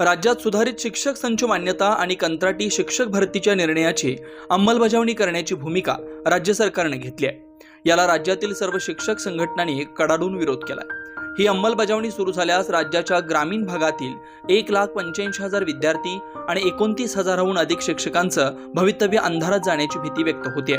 राज्यात सुधारित शिक्षक संच मान्यता आणि कंत्राटी शिक्षक भरतीच्या निर्णयाची अंमलबजावणी करण्याची भूमिका राज्य सरकारने घेतली आहे. याला राज्यातील सर्व शिक्षक संघटनांनी कडाडून विरोध केला ही अंमलबजावणी सुरू झाल्यास राज्याच्या ग्रामीण भागातील एक लाख पंच्याऐंशी हजार विद्यार्थी आणि एकोणतीस हजाराहून अधिक शिक्षकांचं भवितव्य अंधारात जाण्याची भीती व्यक्त होते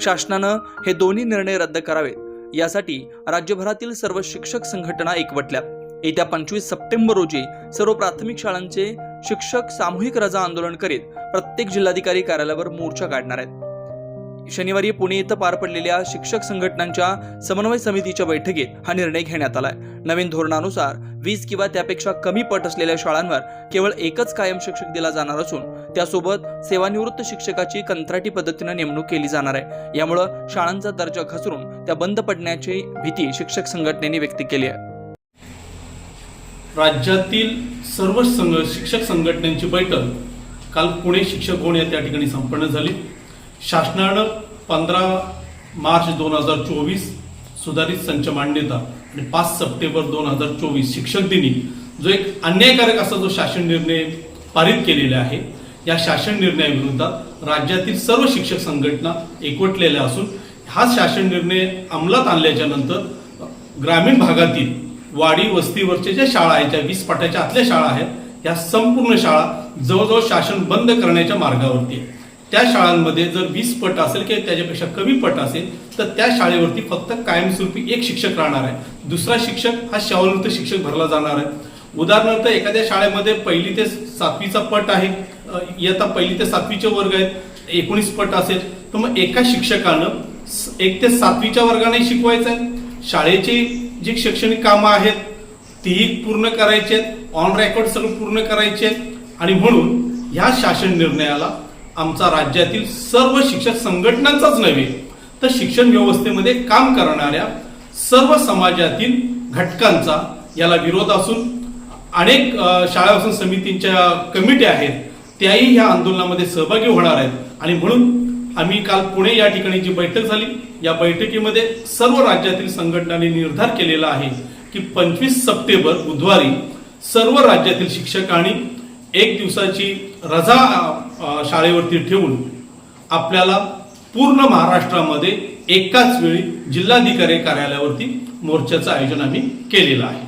शासनानं हे दोन्ही निर्णय रद्द करावेत. यासाठी राज्यभरातील सर्व शिक्षक संघटना एकवटल्यात येत्या पंचवीस सप्टेंबर रोजी सर्व प्राथमिक शाळांचे शिक्षक सामूहिक रजा आंदोलन करीत प्रत्येक जिल्हाधिकारी कार्यालयावर मोर्चा काढणार आहेत. शनिवारी पुणे इथं पार पडलेल्या शिक्षक संघटनांच्या समन्वय समितीच्या बैठकीत हा निर्णय घेण्यात आलाय. नवीन धोरणानुसार वीस किंवा त्यापेक्षा कमी पट असलेल्या शाळांवर केवळ एकच कायम शिक्षक दिला जाणार असून त्यासोबत सेवानिवृत्त शिक्षकाची कंत्राटी पद्धतीनं नेमणूक केली जाणार आहे. यामुळं शाळांचा दर्जा घसरून त्या बंद पडण्याची भीती शिक्षक संघटनेने व्यक्त केली आहे. राज्यातील सर्व संघ शिक्षक संघटनांची बैठक काल पुणे शिक्षक भवन या त्या ठिकाणी संपन्न झाली. शासनानं पंधरा मार्च दोन हजार चोवीस सुधारित संच मान्यता आणि पाच सप्टेंबर दोन हजार चोवीस शिक्षक दिनी जो एक अन्यायकारक असा जो शासन निर्णय पारित केलेला आहे या शासन निर्णयाविरोधात राज्यातील सर्व शिक्षक संघटना एकवटलेल्या असून हा शासन निर्णय अंमलात आणल्याच्या नंतर ग्रामीण भागातील वाडी वस्तीवरच्या ज्या शाळा आहेत ज्या वीस पाट्याच्या आतल्या शाळा आहेत या संपूर्ण शाळा जवळजवळ शासन बंद करण्याच्या मार्गावरती आहे त्या शाळांमध्ये जर वीस पट असेल किंवा त्याच्यापेक्षा कमी पट असेल तर त्या शाळेवरती फक्त कायमस्वरूपी एक शिक्षक राहणार आहे. दुसरा शिक्षक हा सेवानिवृत्त शिक्षक भरला जाणार आहे. उदाहरणार्थ एखाद्या शाळेमध्ये पहिली ते सातवीचा पट आहे इयत्ता पहिली ते सातवीचे वर्ग आहेत एकोणीस पट असेल तर मग एका शिक्षकानं एक ते सातवीच्या वर्गाने शिकवायचं आहे. शाळेची जी शैक्षणिक कामं आहेत तीही पूर्ण करायची आहेत ऑन रेकॉर्ड सगळं पूर्ण करायचे आहेत आणि म्हणून ह्या शासन निर्णयाला आमचा राज्यातील सर्व शिक्षक संघटनांचाच नव्हे तर शिक्षण व्यवस्थेमध्ये काम करणाऱ्या सर्व समाजातील घटकांचा याला विरोध असून अनेक अ, समितींच्या कमिट्या आहेत त्याही ह्या आंदोलनामध्ये सहभागी होणार आहेत. आणि म्हणून आम्ही काल पुणे या ठिकाणी जी बैठक झाली या बैठकीमध्ये सर्व राज्यातील संघटनांनी निर्धार केलेला आहे की पंचवीस सप्टेंबर बुधवारी सर्व राज्यातील शिक्षकांनी एक दिवसाची रजा शाळेवरती ठेवून आपल्याला पूर्ण महाराष्ट्रामध्ये एकाच वेळी जिल्हाधिकारी कार्यालयावरती मोर्चाचं आयोजन आम्ही केलेलं आहे.